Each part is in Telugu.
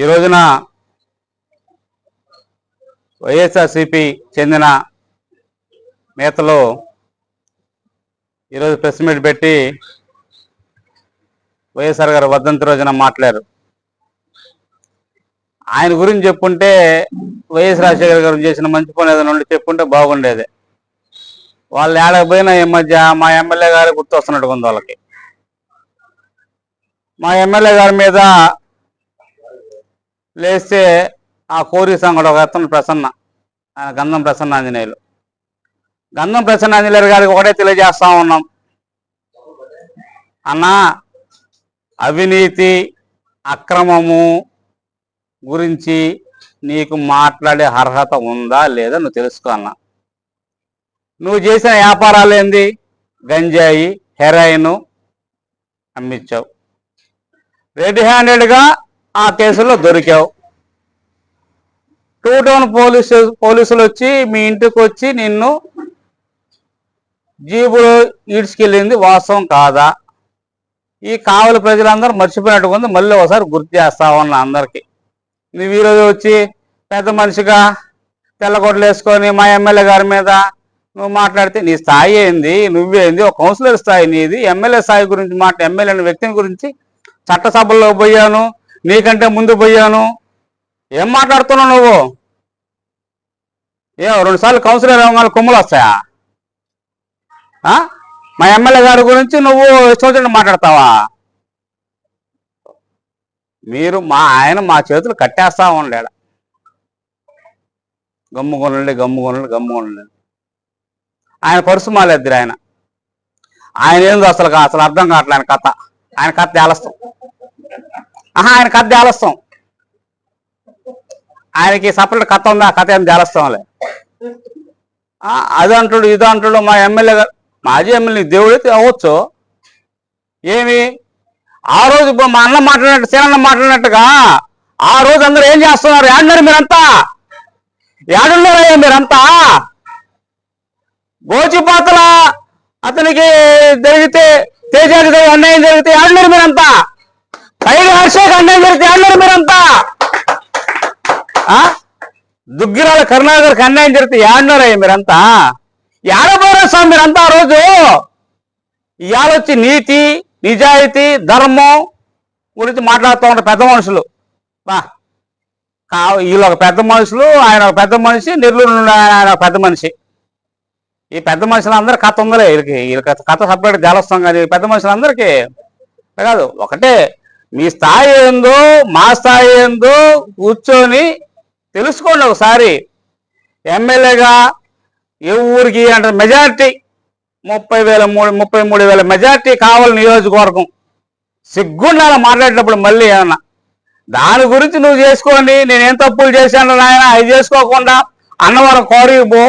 ఈ రోజున వైఎస్ఆర్సిపి చెందిన నేతలు ఈరోజు ప్రెస్ మీట్ పెట్టి వైఎస్ఆర్ గారు వర్ధంతి రోజున మాట్లాడారు. ఆయన గురించి చెప్పుంటే వైఎస్ రాజశేఖర్ గారు చేసిన మంచి పని ఏదైనా ఉండి చెప్పుంటే బాగుండేది. వాళ్ళు ఏడకపోయినా ఈ మధ్య మా ఎమ్మెల్యే గారు గుర్తొస్తున్నట్టు ఉంది వాళ్ళకి. మా ఎమ్మెల్యే గారి మీద లేస్తే ఆ కోరి సంగడు ఒక అతను ప్రసన్న ఆయన గంధం ప్రసన్న ఆంజనేయులు గంధం ప్రసన్న ఆంజనేయులు గారికి ఒకటే తెలియజేస్తా ఉన్నాం. అన్నా అవినీతి అక్రమము గురించి నీకు మాట్లాడే అర్హత ఉందా లేదా నువ్వు తెలుసుకో అన్నా. నువ్వు చేసిన వ్యాపారాలు ఏంది? గంజాయి హెరాయిన్ అమ్మించావు రెడ్ హ్యాండెడ్గా ఆ కేసులో దొరికావు. టూ టౌన్ పోలీసు పోలీసులు వచ్చి మీ ఇంటికి వచ్చి నిన్ను జీబులో ఈడ్చుకెళ్ళింది వాస్తవం కాదా? ఈ కావలి ప్రజలందరూ మర్చిపోయినట్టుగా ఉంది. మళ్ళీ ఒకసారి గుర్తు చేస్తా ఉన్నా అందరికీ. నువ్వు ఈరోజు వచ్చి పెద్ద మనిషిగా తెల్లగొడ్లు వేసుకొని మా ఎమ్మెల్యే గారి మీద నువ్వు మాట్లాడితే నీ స్థాయి ఏంది? నువ్వేంది? ఒక కౌన్సిలర్ స్థాయి నీది. ఎమ్మెల్యే స్థాయి గురించి మాట ఎమ్మెల్యే అనే వ్యక్తిని గురించి చట్టసభల్లో పోయాను. నీకంటే ముందు పోయాను. ఏం మాట్లాడుతున్నావు నువ్వు? ఏ రెండు సార్లు కౌన్సిలర్ అవ్వాలి కొమ్ములు వస్తాయా? ఆ? మా ఎమ్మెల్యే గారి గురించి నువ్వు ఇష్టం మాట్లాడతావా? మీరు మా ఆయన మా చేతులు కట్టేస్తా ఉండాడు. గమ్ముకొనండి గమ్ముకొనండి గమ్ముకొనండి ఆయన పరుసు మాలేద్దరు ఆయన. ఆయన ఏందో అసలు అసలు అర్థం కావట్లేదు ఆయన కథ. ఆయన కథ తేలస్తాం. ఆహా ఆయన కథ తేలస్తాం ఆయనకి సపరేట్ కథ ఉంది ఆ కథ ఏం తేలస్తాంలే ఆ, అది అంటాడు ఇది అంటాడు మా ఎమ్మెల్యే గారు మాజీ ఎమ్మెల్యే దేవుడైతే అవ్వచ్చు. ఏమి? ఆ రోజు మా అన్న మాట్లాడినట్టు సేనన్న మాట్లాడినట్టుగా ఆ రోజు అందరూ ఏం చేస్తున్నారు? ఏడున్నారు మీరంతా? ఏడున్నారయ్యా మీరంతా? గోచిపాతల అతనికి జరిగితే తేజాకి జరిగే అన్యాయం జరిగితే ఏడున్నారు మీరంతా? రాజశేఖర్ హర్షకి జరిగితే అన్నారు మీరంతా? ఆ? దుగ్గిరాల కరుణాకర్ అన్యాయం జరిగితే ఏడన్నారయ్య మీరంతా? ఏడబోరా స్వామి మీరంతా ఆ రోజు? ఇవాళ వచ్చి నీతి నిజాయితీ ధర్మం గురించి మాట్లాడుతూ ఉంటారు పెద్ద మనుషులు. బా వీళ్ళు ఒక పెద్ద మనుషులు ఆయన ఒక పెద్ద మనిషి నెల్లూరు నుండి ఆయన ఒక పెద్ద మనిషి. ఈ పెద్ద మనుషులందరూ కథ ఉందలే వీళ్ళకి వీళ్ళకి కథ సపరేట్ జలస్తాం కానీ పెద్ద మనుషులందరికీ. కాదు ఒకటే మీ స్థాయి ఏందో మా స్థాయి ఏందో కూర్చొని తెలుసుకోండి ఒకసారి. ఎమ్మెల్యేగా ఏ ఊరికి అంటే మెజార్టీ ముప్పై వేల మూడు ముప్పై మూడు వేల మెజార్టీ కావాలి నియోజకవర్గం. సిగ్గుండాల మాట్లాడేటప్పుడు మళ్ళీ ఏమన్నా. దాని గురించి నువ్వు చేసుకోండి. నేనేం తప్పులు చేశాను నాయన అది చేసుకోకుండా అన్నవరం కోరికి పో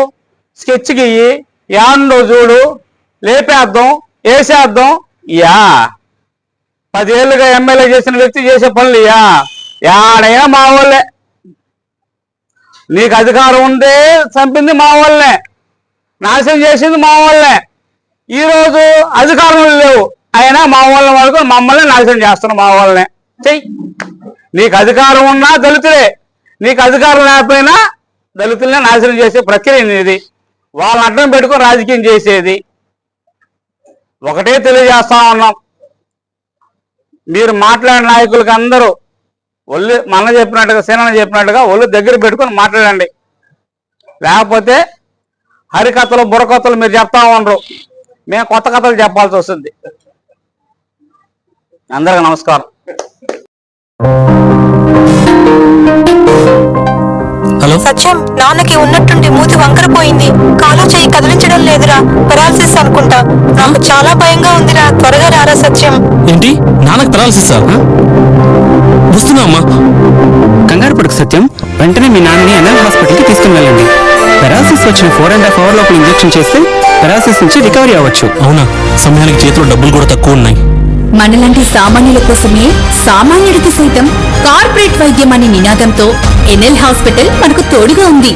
స్కెచ్కి గీయి యాన్లో చూడు లేపేద్దాం వేసేద్దాం. యా. పదేళ్ళుగా ఎమ్మెల్యే చేసిన వ్యక్తి చేసే పనులు యా యాడైనా మా వాళ్ళే నీకు అధికారం ఉంటే చంపింది మా వాళ్ళే నాశనం చేసింది మా వాళ్ళే ఈరోజు రోజు లేవు. అయినా మా వాళ్ళని వాళ్ళకు మమ్మల్ని నాశనం చేస్తున్నాం మా వాళ్ళనే చెయ్యి. నీకు అధికారం ఉన్నా దళితులే. నీకు అధికారం లేకపోయినా దళితులనే నాశనం చేసే ప్రక్రియ ఇది వాళ్ళని అడ్డం పెట్టుకుని రాజకీయం చేసేది. ఒకటే తెలియజేస్తా ఉన్నాం. మీరు మాట్లాడిన నాయకులకి అందరూ ఒళ్ళు మన చెప్పినట్టుగా సేన చెప్పినట్టుగా ఒళ్ళు దగ్గర పెట్టుకొని మాట్లాడండి. లేకపోతే హరికథలు బుర్రకథలు మీరు చెప్తా ఉండరు. మేము కొత్త కథలు చెప్పాల్సి వస్తుంది. అందరికి నమస్కారం. హలో? సత్యం నాన్నకి ఉన్నట్టుండి మూతి వంకరపోయింది. కాలు చేయి కదిలించడం లేదురా. పెరాలసిస్ అనుకుంటా. నాకు చాలా భయంగా ఉందిరా. త్వరగా రారా సత్యం. ఏంటి? నాన్నకు పెరాలసిస్ వస్తున్నా అమ్మా. కంగారు పడుకు సత్యం. వెంటనే మీ నాన్నని ఎన్ఎల్ హాస్పిటల్కి తీసుకుని వెళ్ళండి. పెరాసిస్ వచ్చిన ఫోర్ అండ్ హాఫ్ అవర్ లోపల ఇంజెక్షన్ చేస్తే పెరాసిస్ నుంచి రికవరీ అవ్వచ్చు. అవునా? సమయానికి చేతిలో డబ్బులు కూడా తక్కువ ఉన్నాయి. మనలాంటి సామాన్యుల కోసమే సామాన్యుడికి సైతం కార్పొరేట్ వైద్యం అనే నినాదంతో ఎన్ఎల్ హాస్పిటల్ మనకు తోడుగా ఉంది.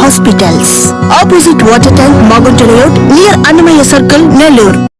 hospitals. Opposite Water Tank, Magunta Road, near Annamaya Circle, Nellore.